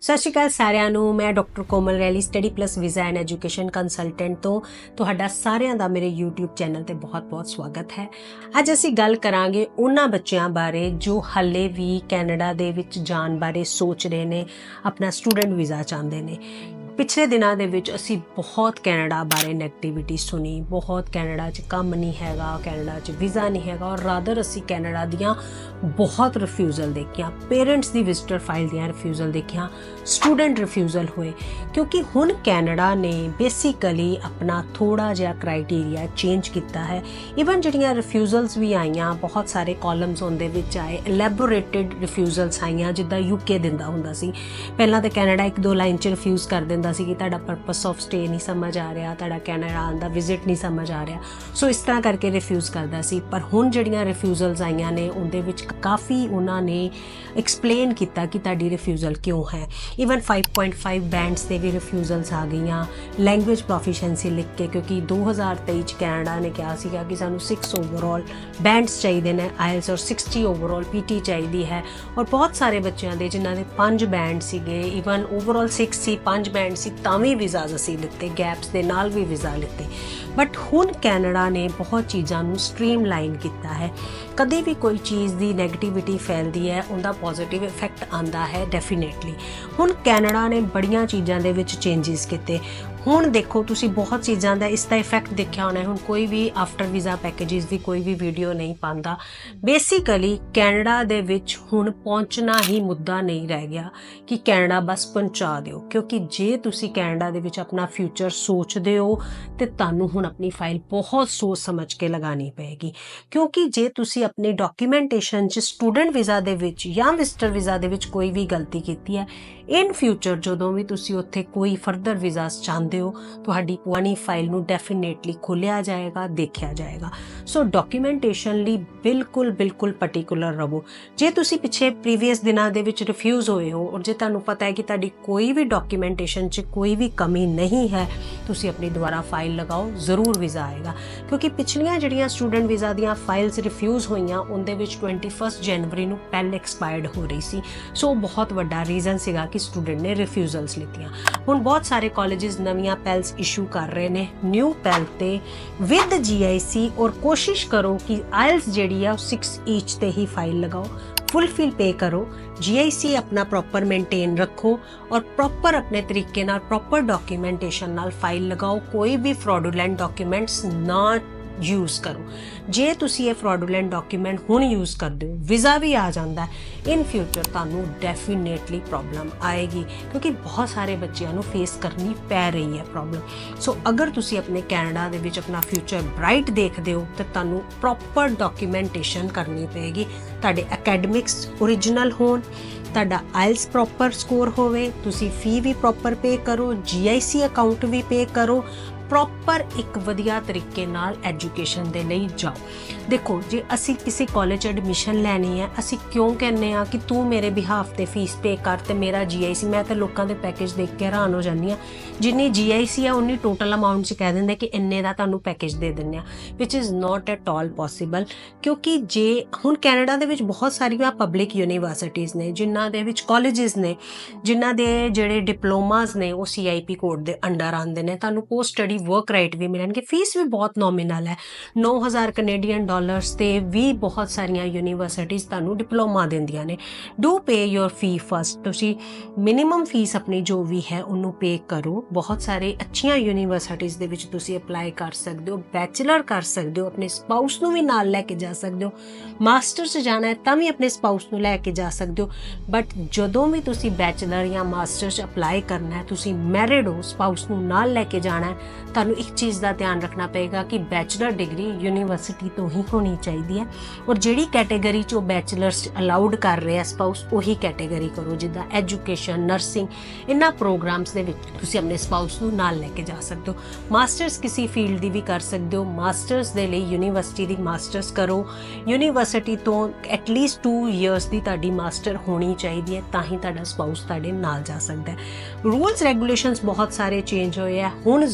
ਸਤਿ ਸ਼੍ਰੀ ਅਕਾਲ ਸਾਰਿਆਂ ਨੂੰ, ਮੈਂ doctor Komal Raili, study plus visa and education consultant ਤੋਂ ਤੁਹਾਡਾ ਸਾਰਿਆਂ ਦਾ ਮੇਰੇ YouTube ਚੈਨਲ ਤੇ ਬਹੁਤ-ਬਹੁਤ ਸਵਾਗਤ ਹੈ। ਅੱਜ ਅਸੀਂ ਗੱਲ ਕਰਾਂਗੇ ਉਹਨਾਂ ਬੱਚਿਆਂ ਬਾਰੇ ਜੋ ਹੱਲੇ ਵੀ ਕੈਨੇਡਾ ਦੇ ਵਿੱਚ ਜਾਣ ਬਾਰੇ ਸੋਚ ਰਹੇ ਨੇ, ਆਪਣਾ ਸਟੂਡੈਂਟ ਵੀਜ਼ਾ ਚਾਹੁੰਦੇ ਨੇ। ਪਿਛਲੇ ਦਿਨਾਂ ਦੇ ਵਿੱਚ ਅਸੀਂ ਬਹੁਤ ਕੈਨੇਡਾ ਬਾਰੇ ਨੈਗੇਟਿਵਿਟੀ ਸੁਣੀ, ਬਹੁਤ ਕੈਨੇਡਾ 'ਚ ਕੰਮ ਨਹੀਂ ਹੈਗਾ, ਕੈਨੇਡਾ 'ਚ ਵੀਜ਼ਾ ਨਹੀਂ ਹੈਗਾ ਔਰ ਰਾਦਰ ਅਸੀਂ ਕੈਨੇਡਾ ਦੀਆਂ ਬਹੁਤ ਰਿਫਿਊਜ਼ਲ ਦੇਖੀਆਂ ਪੇਰੈਂਟਸ ਦੀ ਵਿਜ਼ਟਰ ਫਾਈਲ ਦੀਆਂ ਰਿਫਿਊਜ਼ਲ ਦੇਖੀਆਂ ਸਟੂਡੈਂਟ ਰਿਫਿਊਜ਼ਲ ਹੋਏ, ਕਿਉਂਕਿ ਹੁਣ ਕੈਨੇਡਾ ਨੇ ਬੇਸਿਕਲੀ ਆਪਣਾ ਥੋੜਾ ਜਿਹਾ ਕ੍ਰਾਈਟੇਰੀਆ ਚੇਂਜ ਕੀਤਾ ਹੈ। ਇਵਨ ਜਿਹੜੀਆਂ ਰਿਫਿਊਜ਼ਲਸ ਵੀ ਆਈਆਂ, ਬਹੁਤ ਸਾਰੇ ਕਾਲਮਸ ਉਹਦੇ ਵਿੱਚ ਆਏ ਐਲੈਬੋਰੇਟਡ ਰਿਫਿਊਜ਼ਲਸ ਆਈਆਂ, ਜਿੱਦਾਂ ਯੂਕੇ ਦਿੰਦਾ ਹੁੰਦਾ ਸੀ। ਪਹਿਲਾਂ ਤਾਂ ਕੈਨੇਡਾ ਇੱਕ ਦੋ ਲਾਈਨ 'ਚ ਰਿਫਿਊਜ਼ ਕਰ ਦਿੰਦਾ ਸੀ ਕਿ ਤੁਹਾਡਾ ਪਰਪਸ ਆਫ ਸਟੇ ਨਹੀਂ ਸਮਝ ਆ ਰਿਹਾ, ਤੁਹਾਡਾ ਕੈਨੇਡਾ ਆਉਣ ਦਾ ਵਿਜ਼ਿਟ ਨਹੀਂ ਸਮਝ ਆ ਰਿਹਾ। ਸੋ ਇਸ ਤਰ੍ਹਾਂ ਕਰਕੇ ਰਿਫਿਊਜ਼ ਕਰਦਾ ਸੀ। ਪਰ ਹੁਣ ਜਿਹੜੀਆਂ ਰਿਫਿਊਜ਼ਲਸ ਆਈਆਂ ਨੇ, ਉਹਦੇ ਵਿੱਚ ਕਾਫੀ ਉਹਨਾਂ ਨੇ ਐਕਸਪਲੇਨ ਕੀਤਾ ਕਿ ਤੁਹਾਡੀ ਰਿਫਿਊਜ਼ਲ ਕਿਉਂ ਹੈ। ਇਵਨ 5.5 ਬੈਂਡਸ ਤੇ ਵੀ ਰਿਫਿਊਜ਼ਲਸ ਆ ਗਈਆਂ। ਲੈਂਗੁਏਜ ਪ੍ਰੋਫੀਸ਼ੀਐਂਸੀ ਲਿਖ ਕੇ, ਕਿਉਂਕਿ 2023 ਚ ਕੈਨੇਡਾ ਨੇ ਕਿਹਾ ਸੀਗਾ ਕਿ ਸਾਨੂੰ 6 ਓਵਰਆਲ ਬੈਂਡਸ ਚਾਹੀਦੇ ਨੇ ਆਇਲਸ ਔਰ 60 ਓਵਰਆਲ ਪੀਟੀ ਚਾਹੀਦੀ ਹੈ। ਔਰ ਬਹੁਤ ਸਾਰੇ ਬੱਚਿਆਂ ਦੇ, ਜਿਨ੍ਹਾਂ ਦੇ 5 ਬੈਂਡ ਸੀਗੇ ਇਵਨ ਓਵਰਆਲ 6 ਸੀ 5 ਬੈਂਡ ਸੀ ਤਾਂ ਵੀ ਵੀਜ਼ਾਸ ਅਸੀਂ ਲਿੱਤੇ ਗੈਪਸ ਦੇ ਨਾਲ ਵੀ ਵੀਜ਼ਾ ਲਿੱਤੇ। ਬਟ ਹੁਣ ਕੈਨੇਡਾ ਨੇ ਬਹੁਤ ਚੀਜ਼ਾਂ ਨੂੰ ਸਟ੍ਰੀਮਲਾਈਨ ਕੀਤਾ ਹੈ। ਕਦੇ ਵੀ ਕੋਈ ਚੀਜ਼ ਦੀ ਨੈਗੇਟਿਵਿਟੀ ਫੈਲਦੀ ਹੈ, ਉਹਦਾ ਪੋਜ਼ਿਟਿਵ ਇਫੈਕਟ ਆਂਦਾ ਹੈ ਡੈਫੀਨੇਟਲੀ ਹੁਣ ਕੈਨੇਡਾ ਨੇ ਬੜੀਆਂ ਚੀਜ਼ਾਂ ਦੇ ਵਿੱਚ ਚੇਂजेस ਕੀਤੇ। ਹੁਣ ਦੇਖੋ, ਤੁਸੀਂ ਬਹੁਤ ਚੀਜ਼ਾਂ ਦਾ ਇਸ ਦਾ ਇਫੈਕਟ ਦੇਖਿਆ ਹੋਣਾ ਹੁਣ ਕੋਈ ਵੀ ਆਫਟਰ ਵੀਜ਼ਾ ਪੈਕੇजेस ਦੀ ਕੋਈ ਵੀ ਵੀਡੀਓ ਨਹੀਂ ਪਾਉਂਦਾ। ਬੇਸਿਕਲੀ ਕੈਨੇਡਾ ਦੇ ਵਿੱਚ ਹੁਣ ਪਹੁੰਚਣਾ ਹੀ ਮੁੱਦਾ ਨਹੀਂ ਰਹਿ ਗਿਆ ਕਿ ਕੈਨੇਡਾ ਬਸ ਪਹੁੰਚਾ ਦਿਓ। ਕਿਉਂਕਿ ਜੇ ਤੁਸੀਂ ਕੈਨੇਡਾ ਦੇ ਵਿੱਚ ਆਪਣਾ ਫਿਊਚਰ ਸੋਚਦੇ ਹੋ, ਤੇ ਤੁਹਾਨੂੰ ਹੁਣ ਆਪਣੀ ਫਾਈਲ ਬਹੁਤ ਸੋਚ ਸਮਝ ਕੇ ਲਗਾਣੀ ਪਏਗੀ। ਕਿਉਂਕਿ ਜੇ ਤੁਸੀਂ ਆਪਣੀ ਡਾਕੂਮੈਂਟੇਸ਼ਨ 'ਚ ਸਟੂਡੈਂਟ ਵੀਜ਼ਾ ਦੇ ਵਿੱਚ ਜਾਂ ਵਿਜ਼ਟਰ ਵੀਜ਼ਾ ਦੇ ਵਿੱਚ ਕੋਈ ਵੀ ਗਲਤੀ ਕੀਤੀ ਹੈ ਇਨ ਫਿਊਚਰ ਜਦੋਂ ਵੀ ਤੁਸੀਂ ਉੱਥੇ ਕੋਈ ਫਰਦਰ ਵੀਜ਼ਾਸ ਚਾਹੁੰਦੇ ਹੋ, ਤੁਹਾਡੀ ਪੁਰਾਣੀ ਫਾਈਲ ਨੂੰ ਡੈਫੀਨੇਟਲੀ ਖੋਲਿਆ ਜਾਏਗਾ, ਦੇਖਿਆ ਜਾਏਗਾ। ਸੋ ਡਾਕੂਮੈਂਟੇਸ਼ਨ ਲਈ ਬਿਲਕੁਲ ਬਿਲਕੁਲ ਪਾਰਟਿਕੂਲਰ ਰਹੋ। ਜੇ ਤੁਸੀਂ ਪਿਛੇ ਪ੍ਰੀਵੀਅਸ ਦਿਨਾਂ ਦੇ ਵਿੱਚ ਰਿਫਿਊਜ਼ ਹੋਏ ਹੋ ਔਰ ਜੇ ਤੁਹਾਨੂੰ ਪਤਾ ਹੈ ਕਿ ਤੁਹਾਡੀ ਕੋਈ ਵੀ ਡਾਕੂਮੈਂਟੇਸ਼ਨ 'ਚ ਕੋਈ ਵੀ ਕਮੀ ਨਹੀਂ ਹੈ, ਤੁਸੀਂ ਆਪਣੀ ਦੁਬਾਰਾ ਫਾਈਲ ਲਗਾਓ, ਜ਼ਰੂਰ ਵੀਜ਼ਾ ਆਏਗਾ। ਕਿਉਂਕਿ ਪਿਛਲੀਆਂ ਜਿਹੜੀਆਂ ਸਟੂਡੈਂਟ ਵੀਜ਼ਾ ਦੀਆਂ ਫਾਈਲਸ ਰਿਫਿਊਜ਼ ਹੋਈਆਂ, ਉਹਦੇ ਵਿੱਚ 21 ਜਨਵਰੀ ਨੂੰ ਪਹਿਲ ਐਕਸਪਾਇਰਡ ਹੋ ਰਹੀ ਸੀ। ਸੋ ਬਹੁਤ ਵੱਡਾ ਰੀਜ਼ਨ ਸੀਗਾ ਕਿ ਸਟੂਡੈਂਟ ਨੇ ਰਿਫਿਊਜ਼ਲਸ ਲਿੱਤੀਆਂ। ਹੁਣ ਬਹੁਤ ਸਾਰੇ ਕਾਲਜਸ ਨਵੀਆਂ ਪੈਲਸ ਇਸ਼ੂ ਕਰ ਰਹੇ ਨੇ। ਨਿਊ ਪੈਲ ਤੇ ਵਿਦ ਜੀਆਈਸੀ ਔਰ ਕੋਸ਼ਿਸ਼ ਕਰੋ ਕਿ ਆਇਲਸ ਜਿਹੜੀ ਆ 6 ਈਚ ਤੇ ਹੀ ਫਾਈਲ ਲਗਾਓ। ਫੁੱਲ ਫਿਲ ਪੇ ਕਰੋ। ਜੀਆਈਸੀ ਆਪਣਾ ਪ੍ਰੋਪਰ ਮੇਨਟੇਨ ਰੱਖੋ ਔਰ ਪ੍ਰੋਪਰ ਆਪਣੇ ਤਰੀਕੇ ਨਾਲ ਪ੍ਰੋਪਰ ਡਾਕੂਮੈਂਟੇਸ਼ਨ ਨਾਲ ਫਾਈਲ ਲਗਾਓ। ਕੋਈ ਵੀ ਫਰਾਡੂਲੈਂਟ ਡਾਕੂਮੈਂਟਸ ਨਾ ਯੂਜ਼ ਕਰੋ। ਜੇ ਤੁਸੀਂ ਇਹ ਫਰਾਡੂਲੈਂਟ ਡਾਕੂਮੈਂਟ ਹੁਣ ਯੂਜ਼ ਕਰਦੇ ਹੋ ਵੀਜ਼ਾ ਵੀ ਆ ਜਾਂਦਾ ਹੈ। ਇਨ ਫਿਊਚਰ ਤੁਹਾਨੂੰ ਡੈਫੀਨੇਟਲੀ ਪ੍ਰੋਬਲਮ ਆਏਗੀ, ਕਿਉਂਕਿ ਬਹੁਤ ਸਾਰੇ ਬੱਚਿਆਂ ਨੂੰ ਫੇਸ ਕਰਨੀ ਪੈ ਰਹੀ ਹੈ ਪ੍ਰੋਬਲਮ ਸੋ ਅਗਰ ਤੁਸੀਂ ਆਪਣੇ ਕੈਨੇਡਾ ਦੇ ਵਿੱਚ ਆਪਣਾ ਫਿਊਚਰ ਬ੍ਰਾਈਟ ਦੇਖਦੇ ਹੋ, ਤਾਂ ਤੁਹਾਨੂੰ ਪ੍ਰੋਪਰ ਡਾਕੂਮੈਂਟੇਸ਼ਨ ਕਰਨੀ ਪਏਗੀ। ਤੁਹਾਡੇ ਅਕੈਡਮਿਕਸ origignal ਹੋਣ, ਤੁਹਾਡਾ ਆਇਲਸ ਪ੍ਰੋਪਰ ਸਕੋਰ ਹੋਵੇ, ਤੁਸੀਂ ਫੀ ਵੀ ਪ੍ਰੋਪਰ ਪੇ ਕਰੋ ਜੀਆਈਸੀ ਅਕਾਊਂਟ ਵੀ ਪੇ ਕਰੋ ਪ੍ਰੋਪਰ ਇੱਕ ਵਧੀਆ ਤਰੀਕੇ ਨਾਲ ਐਜੂਕੇਸ਼ਨ ਦੇ ਲਈ ਜਾਓ। ਦੇਖੋ, ਜੇ ਅਸੀਂ ਕਿਸੇ ਕਾਲਜ ਐਡਮਿਸ਼ਨ ਲੈਣੀ ਹੈ, ਅਸੀਂ ਕਿਉਂ ਕਹਿੰਨੇ ਆ ਕਿ ਤੂੰ ਮੇਰੇ ਬਿਹਾਫ ਤੇ ਫੀਸ ਪੇ ਕਰ ਤੇ ਮੇਰਾ ਜੀਆਈਸੀ ਮੈਂ ਤਾਂ ਲੋਕਾਂ ਦੇ ਪੈਕੇਜ ਦੇਖ ਕੇ ਹੈਰਾਨ ਹੋ ਜਾਂਦੀ ਆ ਜਿੰਨੀ ਜੀਆਈਸੀ ਆ ਉਨੀ ਟੋਟਲ ਅਮਾਉਂਟ ਚ ਕਹਿ ਦਿੰਦੇ ਕਿ ਇੰਨੇ ਦਾ ਤੁਹਾਨੂੰ ਪੈਕੇਜ ਦੇ ਦਿੰਨੇ ਆ which is not at all possible ਕਿਉਂਕਿ ਜੇ, ਹੁਣ ਕੈਨੇਡਾ ਦੇ ਵਿੱਚ ਬਹੁਤ ਸਾਰੀਆਂ ਪਬਲਿਕ ਯੂਨੀਵਰਸਿਟੀਆਂ ਨੇ, ਜਿਨ੍ਹਾਂ ਦੇ ਵਿੱਚ ਕਾਲਜਸ ਨੇ, ਜਿਨ੍ਹਾਂ ਦੇ ਜਿਹੜੇ ਡਿਪਲੋਮਾਸ ਨੇ, ਉਹ ਸੀਆਈਪੀ ਕੋਡ ਦੇ ਅੰਡਰ ਆਉਂਦੇ ਨੇ। ਤੁਹਾਨੂੰ ਪੋਸਟ ਸਟੱਡੀ ਵਰਕ ਰਾਈਟ ਵੀ ਮਿਲਣਗੇ ਫੀਸ ਵੀ ਬਹੁਤ ਨੋਮੀਨਲ ਹੈ। 9000 ਕੈਨੇਡੀਅਨ ਡਾਲਰਸ ਤੇ ਵੀ ਬਹੁਤ ਸਾਰੀਆਂ ਯੂਨੀਵਰਸਿਟੀਆਂ ਤੁਹਾਨੂੰ ਡਿਪਲੋਮਾ ਦਿੰਦੀਆਂ ਨੇ। Do pay your fee first ਤੁਸੀਂ ਮਿਨੀਮਮ ਫੀਸ ਆਪਣੀ ਜੋ ਵੀ ਹੈ, ਉਹਨੂੰ ਪੇ ਕਰੋ। ਬਹੁਤ ਸਾਰੇ ਅੱਛੀਆਂ ਯੂਨੀਵਰਸਿਟੀਆਂ ਦੇ ਵਿੱਚ ਤੁਸੀਂ ਅਪਲਾਈ ਕਰ ਸਕਦੇ ਹੋ ਬੈਚਲਰ ਕਰ ਸਕਦੇ ਹੋ, ਆਪਣੇ ਸਪਾਊਸ ਨੂੰ ਵੀ ਨਾਲ ਲੈ ਕੇ ਜਾ ਸਕਦੇ ਹੋ। ਮਾਸਟਰ 'ਚ ਜਾਣਾ ਹੈ, ਤਾਂ ਵੀ ਆਪਣੇ ਸਪਾਊਸ ਨੂੰ ਲੈ ਕੇ ਜਾ ਸਕਦੇ ਹੋ। ਬਟ ਜਦੋਂ ਵੀ ਤੁਸੀਂ ਬੈਚਲਰ ਜਾਂ ਮਾਸਟਰ ਚ ਅਪਲਾਈ ਕਰਨਾ ਹੈ, ਤੁਸੀਂ ਮੈਰਿਡ ਹੋ ਸਪਾਊਸ ਨੂੰ ਨਾਲ ਲੈ ਕੇ ਜਾਣਾ ਹੈ ਤੁਹਾਨੂੰ ਇੱਕ ਚੀਜ਼ ਦਾ ਧਿਆਨ ਰੱਖਣਾ ਪਏਗਾ ਕਿ ਬੈਚਲਰ ਡਿਗਰੀ ਯੂਨੀਵਰਸਿਟੀ ਤੋਂ ਹੀ ਹੋਣੀ ਚਾਹੀਦੀ ਹੈ ਔਰ ਜਿਹੜੀ ਕੈਟਾਗਰੀ ਚ ਉਹ ਬੈਚਲਰਸ ਅਲਾਉਡ ਕਰ ਰਿਹਾ ਸਪਾਊਸ ਉਹੀ ਕੈਟਾਗਰੀ ਕਰੋ, ਜਿੱਦਾਂ ਐਜੂਕੇਸ਼ਨ ਨਰਸਿੰਗ ਇਹਨਾਂ ਪ੍ਰੋਗਰਾਮਸ ਦੇ ਵਿੱਚ ਤੁਸੀਂ ਆਪਣੇ ਸਪਾਊਸ ਨੂੰ ਨਾਲ ਲੈ ਕੇ ਜਾ ਸਕਦੇ ਹੋ। ਮਾਸਟਰਸ ਕਿਸੇ ਫੀਲਡ ਦੀ ਵੀ ਕਰ ਸਕਦੇ ਹੋ। ਮਾਸਟਰਸ ਦੇ ਲਈ ਯੂਨੀਵਰਸਿਟੀ ਦੀ ਮਾਸਟਰਸ ਕਰੋ। ਯੂਨੀਵਰਸਿਟੀ ਤੋਂ ਐਟ ਲੀਸਟ 2 ਇਅਰਸ ਦੀ ਤੁਹਾਡੀ ਮਾਸਟਰ ਹੋਣੀ ਚਾਹੀਦੀ ਹੈ, ਤਾਂ ਹੀ ਤੁਹਾਡਾ ਸਪਾਊਸ ਤੁਹਾਡੇ ਨਾਲ ਜਾ ਸਕਦਾ ਹੈ। ਰੂਲਸ ਰੈਗੂਲੇਸ਼ਨਸ ਬਹੁਤ ਸਾਰੇ ਚੇਂਜ ਹੋਏ ਆ। ਹੁਣ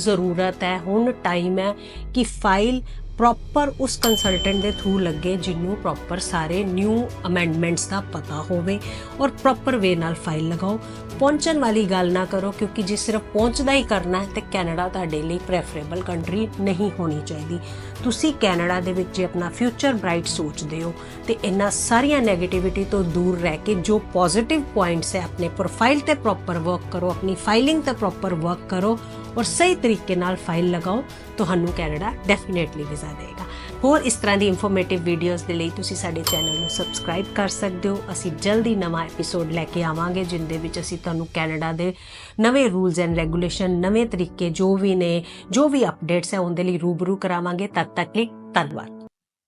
ਜ਼ਰੂਰਤ ਹੈ, ਹੁਣ ਟਾਈਮ ਹੈ ਕਿ ਫਾਈਲ ਪ੍ਰੋਪਰ ਉਸ ਕੰਸਲਟੈਂਟ ਦੇ ਥਰੂ ਲੱਗੇ ਜਿਹਨੂੰ ਪ੍ਰੋਪਰ ਸਾਰੇ ਨਿਊ ਅਮੈਂਡਮੈਂਟਸ ਦਾ ਪਤਾ ਹੋਵੇ ਔਰ ਪ੍ਰੋਪਰ ਵੇ ਨਾਲ ਫਾਈਲ ਲਗਾਓ। ਪਹੁੰਚਣ ਵਾਲੀ ਗੱਲ ਨਾ ਕਰੋ ਕਿਉਂਕਿ ਜੇ ਸਿਰਫ ਪਹੁੰਚਦਾ ਹੀ ਕਰਨਾ ਹੈ ਤੇ ਕੈਨੇਡਾ ਤੁਹਾਡੇ ਲਈ ਪ੍ਰੈਫਰੇਬਲ ਕੰਟਰੀ ਨਹੀਂ ਹੋਣੀ ਚਾਹੀਦੀ। ਤੁਸੀਂ ਕੈਨੇਡਾ ਦੇ ਵਿੱਚ ਜੇ ਆਪਣਾ ਫਿਊਚਰ ਬ੍ਰਾਈਟ ਸੋਚਦੇ ਹੋ ਤੇ ਇਹਨਾਂ ਸਾਰੀਆਂ 네ਗੇਟਿਵਿਟੀ ਤੋਂ ਦੂਰ ਰਹਿ ਕੇ ਜੋ ਪੋਜ਼ਿਟਿਵ ਪੁਆਇੰਟਸ ਹੈ, ਆਪਣੇ ਪ੍ਰੋਫਾਈਲ ਤੇ ਪ੍ਰੋਪਰ ਵਰਕ ਕਰੋ, ਆਪਣੀ ਫਾਈਲਿੰਗ ਤੇ ਪ੍ਰੋਪਰ ਵਰਕ ਕਰੋ ਔਰ ਸਹੀ ਤਰੀਕੇ ਨਾਲ ਫਾਈਲ ਲਗਾਓ, ਤੁਹਾਨੂੰ ਕੈਨੇਡਾ ਡੈਫੀਨੇਟਲੀ ਵੀਜ਼ਾ ਦੇਗਾ। ਹੋਰ ਇਸ ਤਰ੍ਹਾਂ ਦੀ ਇਨਫੋਰਮੇਟਿਵ ਵੀਡੀਓਜ਼ ਦੇ ਲਈ ਤੁਸੀਂ ਸਾਡੇ ਚੈਨਲ ਨੂੰ ਸਬਸਕ੍ਰਾਈਬ ਕਰ ਸਕਦੇ ਹੋ। ਅਸੀਂ ਜਲਦੀ ਨਵਾਂ ਐਪੀਸੋਡ ਲੈ ਕੇ ਆਵਾਂਗੇ, ਜਿੰਦੇ ਵਿੱਚ ਅਸੀਂ ਤੁਹਾਨੂੰ ਕੈਨੇਡਾ ਦੇ ਨਵੇਂ ਰੂਲਸ ਐਂਡ ਰੈਗੂਲੇਸ਼ਨ ਨਵੇਂ ਤਰੀਕੇ ਜੋ ਵੀ ਨੇ, ਜੋ ਵੀ ਅਪਡੇਟਸ ਹੈ, ਉਹਦੇ ਲਈ ਰੂਬਰੂ ਕਰਾਵਾਂਗੇ। ਤਦ ਤੱਕ ਲਈ ਧੰਨਵਾਦ।